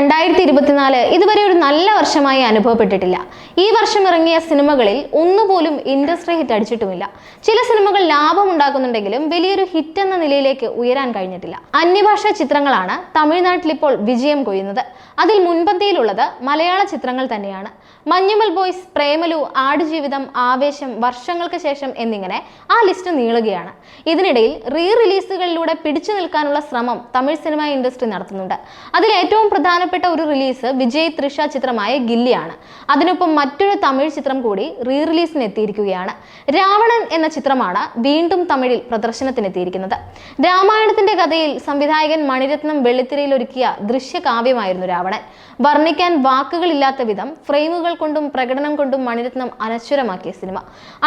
രണ്ടായിരത്തി ഇരുപത്തിനാല് ഇതുവരെ ഒരു നല്ല വർഷമായി അനുഭവപ്പെട്ടിട്ടില്ല. ഈ വർഷം ഇറങ്ങിയ സിനിമകളിൽ ഒന്നുപോലും ഇൻഡസ്ട്രി ഹിറ്റ് അടിച്ചിട്ടുമില്ല. ചില സിനിമകൾ ലാഭം ഉണ്ടാക്കുന്നുണ്ടെങ്കിലും വലിയൊരു ഹിറ്റ് എന്ന നിലയിലേക്ക് ഉയരാൻ കഴിഞ്ഞിട്ടില്ല. അന്യഭാഷാ ചിത്രങ്ങളാണ് തമിഴ്നാട്ടിൽ ഇപ്പോൾ വിജയം കൊയ്യുന്നത്. അതിൽ മുൻപന്തിയിലുള്ളത് മലയാള ചിത്രങ്ങൾ തന്നെയാണ്. മഞ്ഞുമൽ ബോയ്സ് പ്രേമലു ആടുജീവിതം ആവേശം വർഷങ്ങൾക്ക് ശേഷം എന്നിങ്ങനെ ആ ലിസ്റ്റ് നീളുകയാണ്. ഇതിനിടയിൽ റീ റിലീസുകളിലൂടെ പിടിച്ചു നിൽക്കാനുള്ള ശ്രമം തമിഴ് സിനിമ ഇൻഡസ്ട്രി നടത്തുന്നുണ്ട്. അതിൽ ഏറ്റവും പ്രധാനപ്പെട്ട ഒരു റിലീസ് വിജയ് ത്രിഷ ചിത്രമായ ഗില്ലിയാണ്. അതിനൊപ്പം മറ്റൊരു തമിഴ് ചിത്രം കൂടി റീ റിലീസിന് എത്തിയിരിക്കുകയാണ് രാവണൻ എന്ന ചിത്രമാണ് വീണ്ടും തമിഴിൽ പ്രദർശനത്തിനെത്തിയിരിക്കുന്നത്. രാമായണത്തിന്റെ കഥയിൽ സംവിധായകൻ മണിരത്നം വെള്ളിത്തിരയിൽ ഒരുക്കിയ ദൃശ്യകാവ്യമായിരുന്നു രാവണൻ. വർണിക്കാൻ വാക്കുകളില്ലാത്ത വിധം ഫ്രെയിമുകൾ കൊണ്ടും പ്രകടനം കൊണ്ടും മണിരത്നം അനശ്വരമാക്കിയ സിനിമ.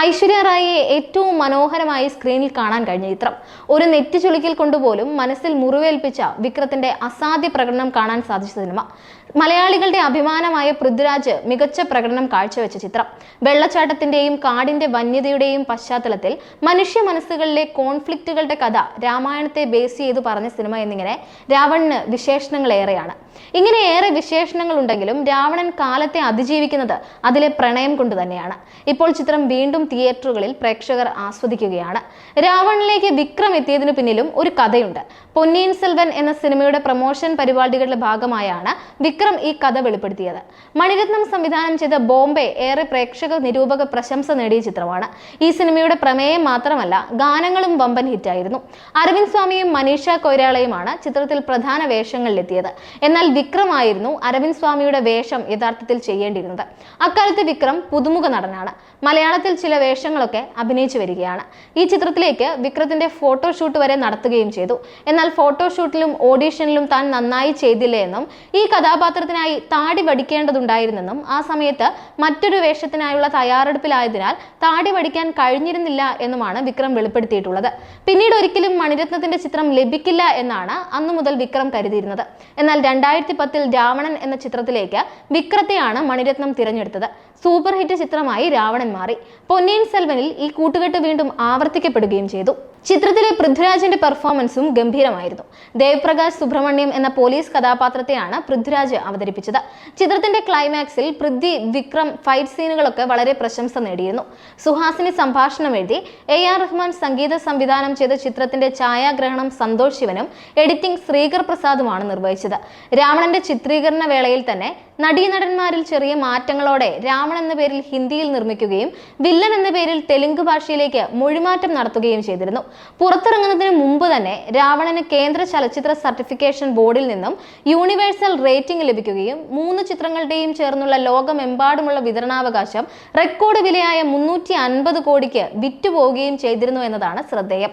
ഐശ്വര്യ റായിയെ ഏറ്റവും മനോഹരമായി സ്ക്രീനിൽ കാണാൻ കഴിഞ്ഞ ചിത്രം. ഒരു നെറ്റി ചുളിക്കൽ കൊണ്ടുപോലും മനസ്സിൽ മുറിവേൽപ്പിച്ച വിക്രത്തിന്റെ അസാധ്യ പ്രകടനം കാണാൻ സാധിച്ച സിനിമ. മലയാളികളുടെ അഭിമാനമായ പൃഥ്വിരാജ് മികച്ച പ്രകടനം കാഴ്ചവെച്ച ചിത്രം. വെള്ളച്ചാട്ടത്തിന്റെയും കാടിന്റെ വന്യതയുടെയും പശ്ചാത്തലത്തിൽ മനുഷ്യ മനസ്സുകളിലെ കോൺഫ്ലിക്റ്റുകളുടെ കഥ രാമായണത്തെ ബേസ് ചെയ്തു പറഞ്ഞ സിനിമ എന്നിങ്ങനെ രാവണന് വിശേഷണങ്ങൾ ഏറെയാണ് ഇങ്ങനെ ഏറെ വിശേഷണങ്ങൾ ഉണ്ടെങ്കിലും രാവണൻ കാലത്തെ അതിജീവിക്കുന്നത് അതിലെ പ്രണയം കൊണ്ട് തന്നെയാണ്. ഇപ്പോൾ ചിത്രം വീണ്ടും തിയേറ്ററുകളിൽ പ്രേക്ഷകർ ആസ്വദിക്കുകയാണ്. രാവണിലേക്ക് വിക്രം എത്തിയതിനു പിന്നിലും ഒരു കഥയുണ്ട്. പൊന്നിയിൻ സെൽവൻ എന്ന സിനിമയുടെ പ്രൊമോഷൻ പരിപാടികളുടെ ഭാഗമായാണ് വിക്രം ഈ കഥ വെളിപ്പെടുത്തിയത്. മണിരത്നം സംവിധാനം ചെയ്ത ബോംബെ ഏറെ പ്രേക്ഷക നിരൂപക പ്രശംസ നേടിയ ചിത്രമാണ്. ഈ സിനിമയുടെ പ്രമേയം മാത്രമല്ല ഗാനങ്ങളും വമ്പൻ ഹിറ്റായിരുന്നു. അരവിന്ദ് സ്വാമിയും മനീഷ കൊയ്രാളയുമാണ് ചിത്രത്തിൽ പ്രധാന വേഷങ്ങളിലെത്തിയത്. എന്നാൽ വിക്രമായിരുന്നു അരവിന്ദ് സ്വാമിയുടെ വേഷം യഥാർത്ഥത്തിൽ ചെയ്യേണ്ടിയിരുന്നത്. അക്കാലത്ത് വിക്രം പുതുമുഖ നടനാണ്. മലയാളത്തിൽ ചില വേഷങ്ങളൊക്കെ അഭിനയിച്ചു വരികയാണ്. ഈ ചിത്രത്തിലേക്ക് വിക്രത്തിന്റെ ഫോട്ടോഷൂട്ട് വരെ നടത്തുകയും ചെയ്തു. എന്നാൽ ഫോട്ടോഷൂട്ടിലും ഓഡീഷനിലും താൻ നന്നായി ചെയ്തില്ല എന്നും ഈ കഥാപാത്രത്തിനായി താടി വടിക്കേണ്ടതുണ്ടായിരുന്നെന്നും ആ സമയത്ത് മറ്റൊരു വേഷത്തിനായുള്ള തയ്യാറെടുപ്പിലായതിനാൽ താടി വടിക്കാൻ കഴിഞ്ഞിരുന്നില്ല എന്നുമാണ് വിക്രം വെളിപ്പെടുത്തിയിട്ടുള്ളത്. പിന്നീട് ഒരിക്കലും മണിരത്നത്തിന്റെ ചിത്രം ലഭിക്കില്ല എന്നാണ് അന്നു മുതൽ വിക്രം കരുതിയിരുന്നത്. എന്നാൽ രണ്ടായിരത്തി പത്തിൽ രാവണൻ എന്ന ചിത്രത്തിലേക്ക് വിക്രത്തെയാണ് മണിരത്നം തിരഞ്ഞെടുത്തത്. സൂപ്പർ ഹിറ്റ് ചിത്രമായി രാവണൻ മാറി. പൊന്നിയിൻ സെൽവനിൽ ഈ കൂട്ടുകെട്ട് വീണ്ടും ആവർത്തിക്കപ്പെടുകയും ചെയ്തു. ചിത്രത്തിലെ പൃഥ്വിരാജിന്റെ പെർഫോമൻസും ഗംഭീരമായിരുന്നു. ദേവ്പ്രകാശ് സുബ്രഹ്മണ്യം എന്ന പോലീസ് കഥാപാത്രത്തെയാണ് പൃഥ്വിരാജ് അവതരിപ്പിച്ചത്. ചിത്രത്തിന്റെ ക്ലൈമാക്സിൽ പൃഥ്വി വിക്രം ഫൈറ്റ് സീനുകളൊക്കെ വളരെ പ്രശംസ നേടിയിരുന്നു. സുഹാസിനി സംഭാഷണം എഴുതി എ ആർ റഹ്മാൻ സംഗീത സംവിധാനം ചെയ്ത ചിത്രത്തിന്റെ ഛായാഗ്രഹണം സന്തോഷ് ശിവനും എഡിറ്റിംഗ് ശ്രീകർ പ്രസാദുമാണ് നിർവഹിച്ചത്. രാവണന്റെ ചിത്രീകരണ വേളയിൽ തന്നെ നടീനടന്മാരിൽ ചെറിയ മാറ്റങ്ങളോടെ രാവൺ എന്ന പേരിൽ ഹിന്ദിയിൽ നിർമ്മിക്കുകയും വില്ലൻ എന്ന പേരിൽ തെലുങ്ക് ഭാഷയിലേക്ക് മൊഴിമാറ്റം നടത്തുകയും ചെയ്തിരുന്നു. പുറത്തിറങ്ങുന്നതിന് മുമ്പ് തന്നെ രാവണന് കേന്ദ്ര ചലച്ചിത്ര സർട്ടിഫിക്കേഷൻ ബോർഡിൽ നിന്നും യൂണിവേഴ്സൽ റേറ്റിംഗ് ലഭിക്കുകയും മൂന്ന് ചിത്രങ്ങളുടെയും ചേർന്നുള്ള ലോകമെമ്പാടുമുള്ള വിതരണാവകാശം റെക്കോർഡ് വിലയായ മുന്നൂറ്റി അൻപത് കോടിക്ക് വിറ്റുപോവുകയും ചെയ്തിരുന്നു എന്നതാണ് ശ്രദ്ധേയം.